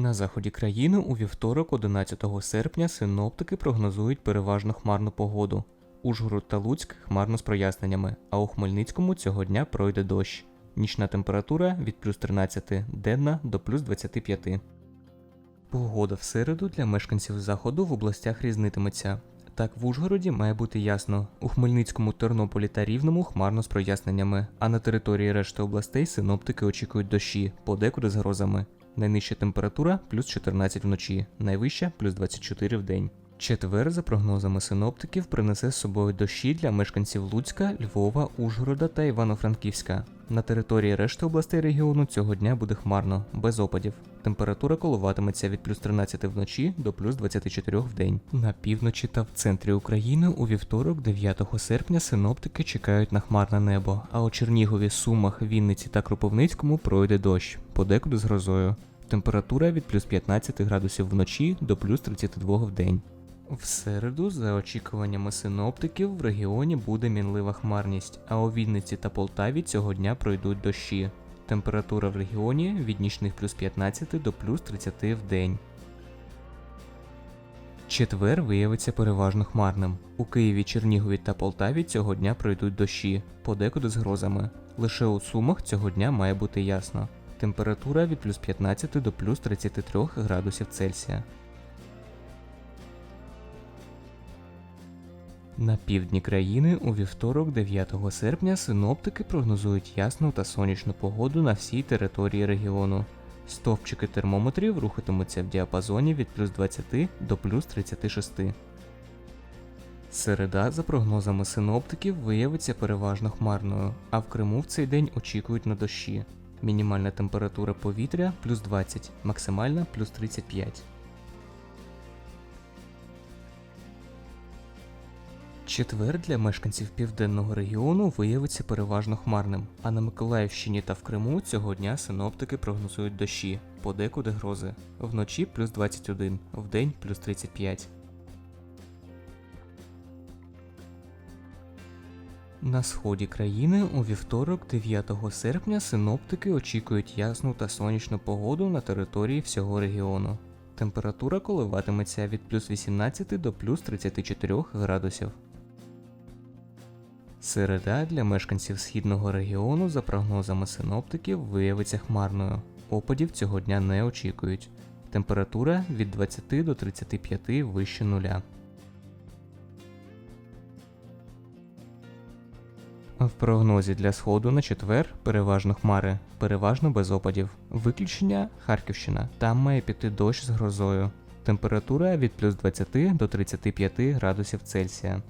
На заході країни у вівторок, 11 серпня, синоптики прогнозують переважно хмарну погоду. Ужгород та Луцьк хмарно з проясненнями, а у Хмельницькому цього дня пройде дощ. Нічна температура від плюс 13, денна до плюс 25. Погода в середу для мешканців заходу в областях різнитиметься. Так, в Ужгороді має бути ясно. У Хмельницькому, Тернополі та Рівному хмарно з проясненнями, а на території решти областей синоптики очікують дощі, подекуди з грозами. Найнижча температура плюс 14 вночі, найвища плюс 24 в день. Четвер, за прогнозами синоптиків, принесе з собою дощі для мешканців Луцька, Львова, Ужгорода та Івано-Франківська. На території решти областей регіону цього дня буде хмарно, без опадів. Температура коливатиметься від плюс 13 вночі до плюс 24 в день. На півночі та в центрі України у вівторок, 9 серпня, синоптики чекають на хмарне небо, а у Чернігові, Сумах, Вінниці та Кропивницькому пройде дощ, подекуди з грозою. Температура від плюс 15 градусів вночі до плюс 32 в день. В середу, за очікуваннями синоптиків, в регіоні буде мінлива хмарність, а у Вінниці та Полтаві цього дня пройдуть дощі. Температура в регіоні від нічних плюс 15 до плюс 30 в день. Четвер виявиться переважно хмарним. У Києві, Чернігові та Полтаві цього дня пройдуть дощі, подекуди з грозами. Лише у Сумах цього дня має бути ясно. Температура від плюс 15 до плюс 33 градусів Цельсія. На півдні країни у вівторок, 9 серпня, синоптики прогнозують ясну та сонячну погоду на всій території регіону. Стовпчики термометрів рухатимуться в діапазоні від плюс 20 до плюс 36. Середа, за прогнозами синоптиків, виявиться переважно хмарною, а в Криму в цей день очікують на дощі. Мінімальна температура повітря плюс 20, максимальна плюс 35. Четвер для мешканців південного регіону виявиться переважно хмарним, а на Миколаївщині та в Криму цього дня синоптики прогнозують дощі, подекуди грози. Вночі плюс 21, вдень плюс 35. На сході країни у вівторок, 9 серпня, синоптики очікують ясну та сонячну погоду на території всього регіону. Температура коливатиметься від плюс 18 до плюс 34 градусів. Середа для мешканців східного регіону, за прогнозами синоптиків, виявиться хмарною. Опадів цього дня не очікують. Температура від 20 до 35 вище нуля. В прогнозі для сходу на четвер переважно хмари, переважно без опадів. Виключення Харківщина. Там має піти дощ з грозою. Температура від плюс 20 до 35 градусів Цельсія.